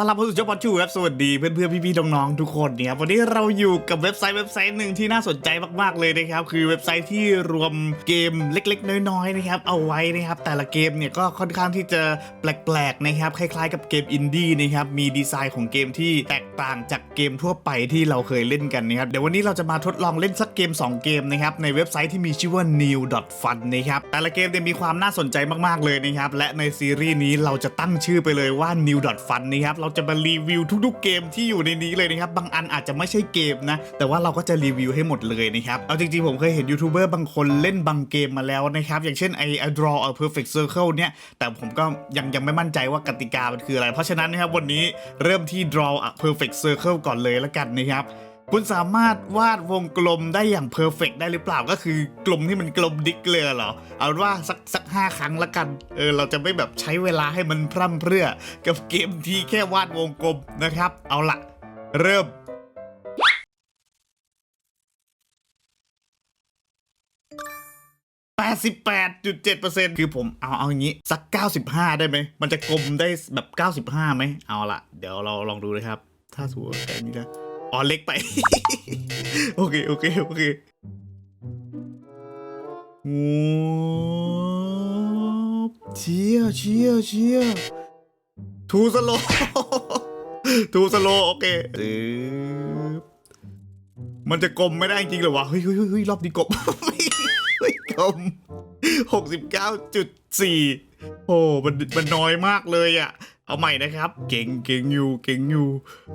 ต้อนรับเข้าสู่เจ้าปอชูครับสวัสดีเพื่อนๆพี่ๆน้องๆทุกคนเนี่ยครับวันนี้เราอยู่กับเว็บไซต์เว็บไซต์หนึ่งที่น่าสนใจมากๆเลยนะครับคือเว็บไซต์ที่รวมเกมเล็กๆ น้อยๆนะครับเอาไว้นะครับแต่ละเกมเนี่ยก็ค่อนข้างที่จะแปลกๆนะครับคล้ายๆ กับเกมอินดี้นะครับมีดีไซน์ของเกมที่แตกต่างจากเกมทั่วไปที่เราเคยเล่นกันนะครับเดี๋ยววันนี้เราจะมาทดลองเล่นสักเกม 2 เกมนะครับในเว็บไซต์ที่มีชื่อว่า new.fun นะครับแต่ละเกมเนี่ยมีความน่าสนใจมากๆเลยนะครับและในซีรีส์นี้เราจะตั้งชื่อไปเลยว่า new.fun นะครับเราจะมารีวิวทุกๆเกมที่อยู่ในนี้เลยนะครับ บางอันอาจจะไม่ใช่เกมนะ แต่ว่าเราก็จะรีวิวให้หมดเลยนะครับ เอาจริงๆผมเคยเห็นยูทูบเบอร์บางคนเล่นบางเกมมาแล้วนะครับ อย่างเช่นไอ้ draw a perfect circle เนี่ยแต่ผมก็ยังยังไม่มั่นใจว่ากติกามันคืออะไร เพราะฉะนั้นนะครับวันนี้เริ่มที่ draw a perfect circle ก่อนเลยแล้วกันนะครับ คุณสามารถวาดวงกลมได้อย่างเพอร์เฟกได้หรือเปล่าก็คือกลมที่มันกลมดิกเลยเหรอ เอาว่าสักสักห้าครั้งละกัน เออเราจะไม่แบบใช้เวลาให้มันพร่ำเพรื่อ กับเกมที่แค่วาดวงกลมนะครับ เอาละเริ่ม88.7%คือผมเอาเอาอย่างนี้ สัก 95 ได้ไหม มันจะกลมได้แบบ 95ไหมเอาละเดี๋ยวเราลองดูนะครับ ถ้าสมมติว่าแต่นี้นะ อ๋อเล็กไป โอเค โอเค โอเคโอ้เชียเชียเชียทูสโลทูสโลโอเคมันจะกลมไม่ได้จริงเหรอวะ เฮ้ยเฮ้ยเฮ้ยรอบนี้กลมไม่กลมหกสิบเก้าจุดสี่โอ้มันมันน้อยมากเลยอะ เอาใหม่นะครับ เก่งเก่งอยู่เก่งอยู่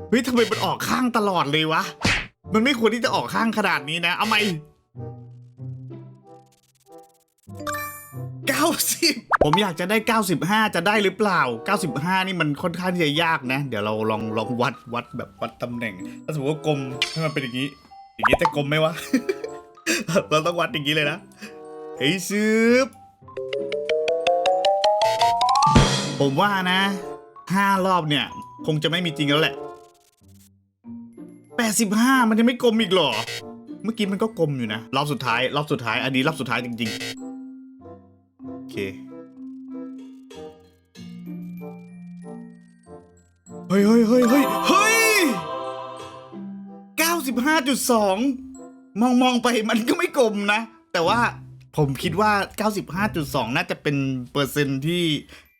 เฮ้ยทำไมมันออกข้างตลอดเลยวะ มันไม่ควรที่จะออกข้างขนาดนี้นะ เอาใหม่90 ผมอยากจะได้ 95 จะได้หรือเปล่า 95 นี่มันค่อนข้างที่จะยากนะ เดี๋ยวเราลองลองวัดวัดแบบวัดตำแหน่ง ถ้าสมมติว่ากลมให้มันเป็นอย่างนี้ อย่างนี้จะกลมไหมวะ เราต้องวัดอย่างนี้เลยนะเฮ้ยซึบผมว่านะ ห้ารอบเนี่ย คงจะไม่มีจริงแล้วแหละ 85 มันยังไม่กลมอีกเหรอ เมื่อกี้มันก็กลมอยู่นะ รอบสุดท้าย รอบสุดท้าย อันนี้รอบสุดท้ายจริงๆ โอเค เฮ้ยเฮ้ยเฮ้ยเฮ้ยเฮ้ย95.2 มองมองไปมันก็ไม่กลมนะ แต่ว่า ผมคิดว่า 95.2 น่าจะเป็นเปอร์เซ็นที่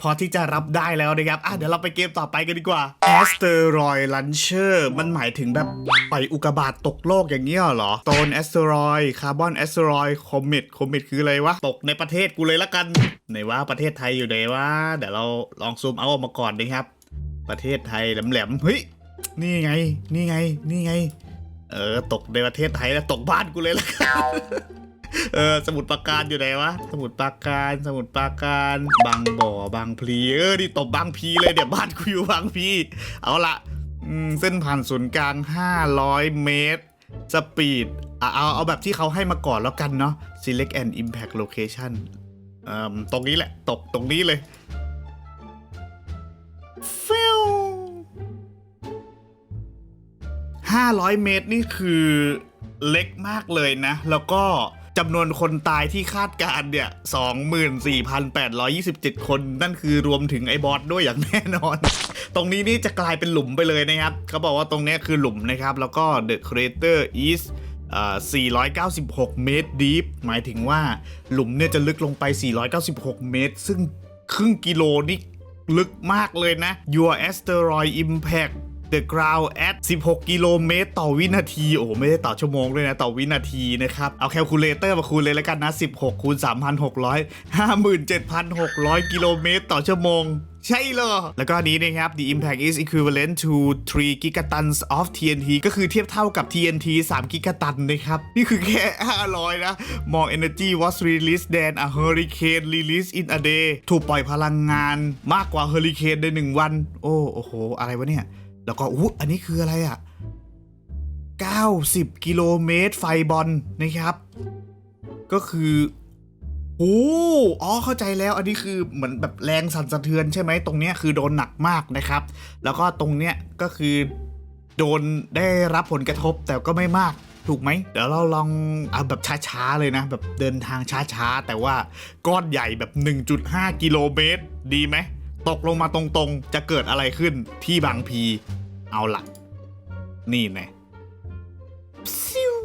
พอที่จะรับได้แล้วนะครับ อะ เดี๋ยวเราไปเกมต่อไปกันดีกว่า Asteroid Launcher มันหมายถึงแบบปล่อยอุกกาบาตตกโลกอย่างเงี้ยเหรอ Stone Asteroid Carbon Asteroid Comet Comet คืออะไรวะ ตกในประเทศกูเลยละกัน ไหนว่าประเทศไทยอยู่ไหนวะ เดี๋ยวเราลองซูมเอาออกมาก่อนนะครับ ประเทศไทยแหลมๆ เฮ้ย นี่ไง นี่ไง นี่ไง เออ ตกในประเทศไทยแล้วตกบ้านกูเลยละกัน เออสมุดปราการอยู่ไหนวะ สมุดปราการสมุดปราการบางบ่อบางพลีเออนี่ตบบางพลีเลยเดี๋ยวบ้านกูอยู่บางพลีเอาละเส้นผ่านศูนย์กลาง 500 เมตร สปีดอะเอาเอาแบบที่เขาให้มาก่อนแล้วกันเนาะ select and impact location ตรงนี้แหละ ตกตรงนี้เลยฟิว500 เมตรนี่คือเล็กมากเลยนะ แล้วก็ จำนวนคนตายที่คาดการณ์เนี่ย24,827 คนนั่นคือรวมถึงไอ้บอสด้วยอย่างแน่นอน ตรงนี้นี่จะกลายเป็นหลุมไปเลยนะครับ เขาบอกว่าตรงนี้คือหลุมนะครับ แล้วก็ The Crater is อ่า496 เมตร deep หมายถึงว่าหลุมเนี่ยจะลึกลงไป 496 เมตร ซึ่งครึ่งกิโลนี่ลึกมากเลยนะ Your asteroid impact the ground at 16 กิโลเมตรต่อวินาที โอ้โหไม่ได้ต่อชั่วโมงด้วยนะ ต่อวินาทีนะครับ เอาแคลคูลเลเตอร์มาคูณเลยแล้วกันนะ 16 คูณ 3,600 57,600 กิโลเมตรต่อชั่วโมงใช่เลยแล้วก็อันนี้นะครับ the impact is equivalent to 3 gigatons of TNT ก็คือเทียบเท่ากับ TNT 3 กิกะตันนะครับ นี่คือแค่ 500 นะ more energy was released than a hurricane released in a day ถูกปล่อยพลังงานมากกว่าเฮอริเคนในหนึ่งวันโอ้โอ้โห อะไรวะเนี่ย แล้วก็อู้อันนี้คืออะไรอะ่ะ 90 กิโลเมตรไฟบอลนะครับ ก็คือโอ้อ๋อ เข้าใจแล้ว อันนี้คือเหมือนแบบแรงสั่นสะเทือนใช่ไหม ตรงเนี้ยคือโดนหนักมากนะครับ แล้วก็ตรงเนี้ยก็คือโดนได้รับผลกระทบแต่ก็ไม่มาก ถูกไหม เดี๋ยวเราลองเอาแบบช้าๆเลยนะ แบบเดินทางช้าๆ แต่ว่าก้อนใหญ่แบบ 1.5 กิโลเมตร ดีไหม ตกลงมาตรงๆ จะเกิดอะไรขึ้นที่บางพี เอาละนี่แน่ซิว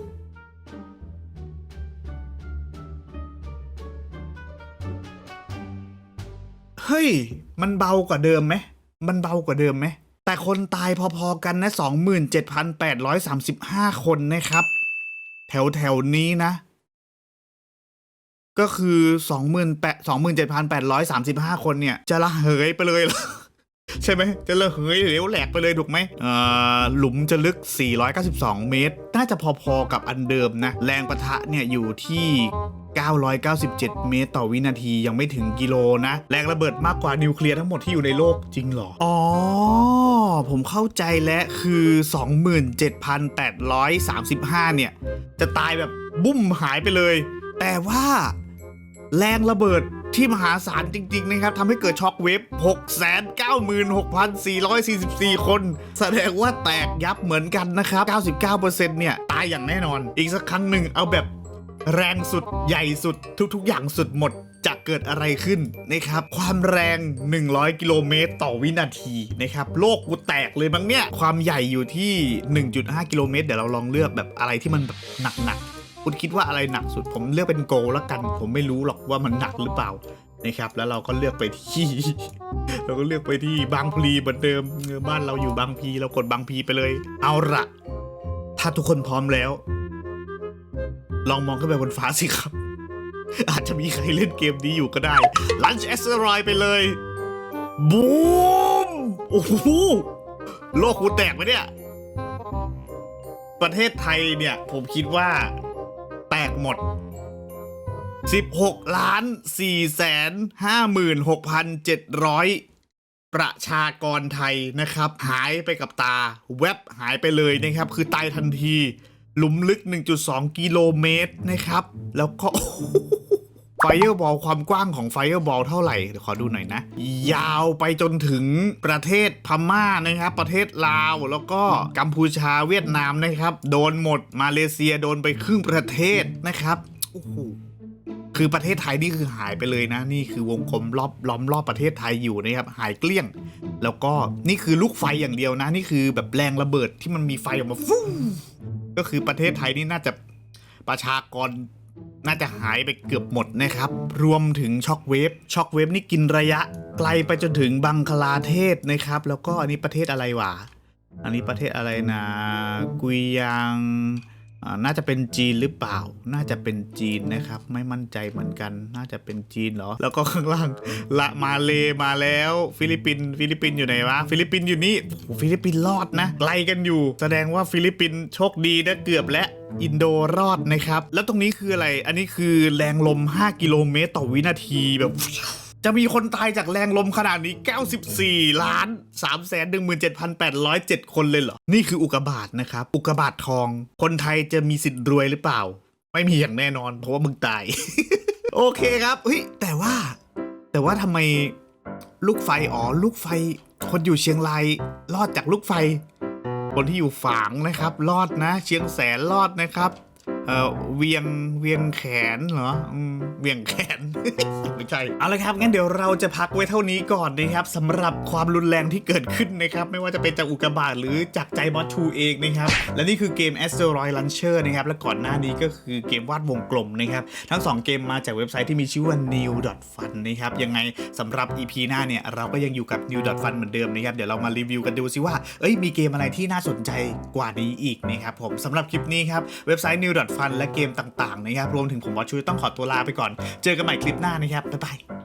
เฮ้ย มันเบากว่าเดิมไหม มันเบากว่าเดิมไหม แต่คนตายพอๆกันนะ 27,835 คนนะครับ แถวแถวนี้นะ ก็คือ27,835 คนเนี่ย จะละเหยไปเลยเหรอ ใช่ไหมจะละเหยเหลวแหลกไปเลยถูกไหมหลุมจะลึก 492 เมตร น่าจะพอๆกับอันเดิมนะ แรงประทะเนี่ยอยู่ที่ 997 เมตรต่อวินาทียังไม่ถึงกิโลนะ แรงระเบิดมากกว่านิวเคลียร์ทั้งหมดที่อยู่ในโลกจริงหรอ อ๋อ ผมเข้าใจแล้วคือ 27,835 เนี่ย จะตายแบบบุ้มหายไปเลย แต่ว่าแรงระเบิด ที่มหาศาลจริง ๆ นะครับทำให้เกิดช็อคเวฟ696,444 คน แสดงว่าแตกยับเหมือนกันนะครับ 99%เนี่ย ตายอย่างแน่นอน อีกสักครั้งหนึ่งเอาแบบแรงสุดใหญ่สุดทุก ๆ อย่างสุดหมดจะเกิดอะไรขึ้นนะครับ ความแรง 100 กิโลเมตรต่อวินาทีนะครับ โลกกูแตกเลยมั้งเนี่ย ความใหญ่อยู่ที่ 1.5 กิโลเมตร เดี๋ยวเราลองเลือกแบบอะไรที่มันแบบหนักๆ คุณคิดว่าอะไรหนักสุด ผมเลือกเป็นโกลแล้วกัน ผมไม่รู้หรอกว่ามันหนักหรือเปล่านะครับ แล้วเราก็เลือกไปที่ เราก็เลือกไปที่บางพลีเหมือนเดิมเออบ้านเราอยู่บางพลีเรากดบางพลีไปเลย เอาละถ้าทุกคนพร้อมแล้ว ลองมองขึ้นไปบนฟ้าสิครับ อาจจะมีใครเล่นเกมนี้อยู่ก็ได้ลันช์แอสเซอรอยไปเลยบูมโอ้โหโลกคูแตกไปเนี่ย ประเทศไทยเนี่ย ผมคิดว่า กหมด 16ล้าน4แสน56,700 ประชากรไทยนะครับ หายไปกับตาเว็บหายไปเลยนะครับ คือตายทันที หลุมลึก 1.2 กิโลเมตรนะครับ แล้วก็ ไฟเออร์บอลความกว้างของไฟเออร์บอลเท่าไหร่เดี๋ยวขอดูหน่อยนะ ยาวไปจนถึงประเทศพม่านะครับ ประเทศลาวแล้วก็กัมพูชาเวียดนามนะครับ โดนหมดมาเลเซียโดนไปครึ่งประเทศนะครับโอ้โหคือประเทศไทยนี่คือหายไปเลยนะ นี่คือวงกลมรอบล้อมรอบประเทศไทยอยู่นะครับหายเกลี้ยง แล้วก็นี่คือลูกไฟอย่างเดียวนะ นี่คือแบบแรงระเบิดที่มันมีไฟออกมาฟู่ก็คือประเทศไทยนี่น่าจะประชากร น่าจะหายไปเกือบหมดนะครับ รวมถึงช็อคเวฟช็อคเวฟนี่กินระยะไกลไปจนถึงบังคลาเทศนะครับ แล้วก็อันนี้ประเทศอะไรวะ อันนี้ประเทศอะไรนะ กุยยัง น่าจะเป็นจีนหรือเปล่า น่าจะเป็นจีนนะครับ ไม่มั่นใจเหมือนกัน น่าจะเป็นจีนเหรอ แล้วก็ข้างล่าง ละมาเลมาแล้ว ฟิลิปปิน ฟิลิปปินอยู่ไหนวะ ฟิลิปปินอยู่นี่ ฟิลิปปินรอดนะไกลกันอยู่ แสดงว่าฟิลิปปินโชคดีนะเกือบและอินโดรอดนะครับ แล้วตรงนี้คืออะไร อันนี้คือแรงลม 5 กิโลเมตรต่อวินาทีแบบ จะมีคนตายจากแรงลมขนาดนี้ 94 ล้าน 3 17,807 คนเลยเหรอ นี่คืออุกบาตนะครับ อุกบาตทอง คนไทยจะมีสิทธิ์รวยหรือเปล่า ไม่มีอย่างแน่นอน เพราะว่ามึงตาย โอเคครับ เฮ้ย แต่ว่า แต่ว่าทำไมลูกไฟ อ๋อ ลูกไฟ คนอยู่เชียงรายรอดจากลูกไฟ คนที่อยู่ฝางนะครับ รอดนะ เชียงแสนรอดนะครับ เออเวียงเวียงแขนเหรออืมเวียงแขน ไม่ใช่เอาละครับงั้นเดี๋ยวเราจะพักไว้เท่านี้ก่อนนะครับสำหรับความรุนแรงที่เกิดขึ้นนะครับ ไม่ว่าจะเป็นจากอุกกาบาตหรือจากใจบอสชูเองนะครับ และนี่คือเกม Asteroid Launcher นะครับ และก่อนหน้านี้ก็คือเกมวาดวงกลมนะครับ ทั้ง 2 เกมมาจากเว็บไซต์ที่มีชื่อว่า new.fun นะครับ ยังไงสำหรับ EP หน้าเนี่ยเราก็ยังอยู่กับ new.fun เหมือนเดิมนะครับ เดี๋ยวเรามารีวิวกันดูซิว่า เอ้ยมีเกมอะไรที่น่าสนใจกว่านี้อีกนะครับผมสำหรับคลิปนี้ครับเว็บไซต์ new ฟันและเกมต่างๆนะครับรวมถึงผมบอสชูต้องขอตัวลาไปก่อน เจอกันใหม่คลิปหน้านะครับบ๊ายบาย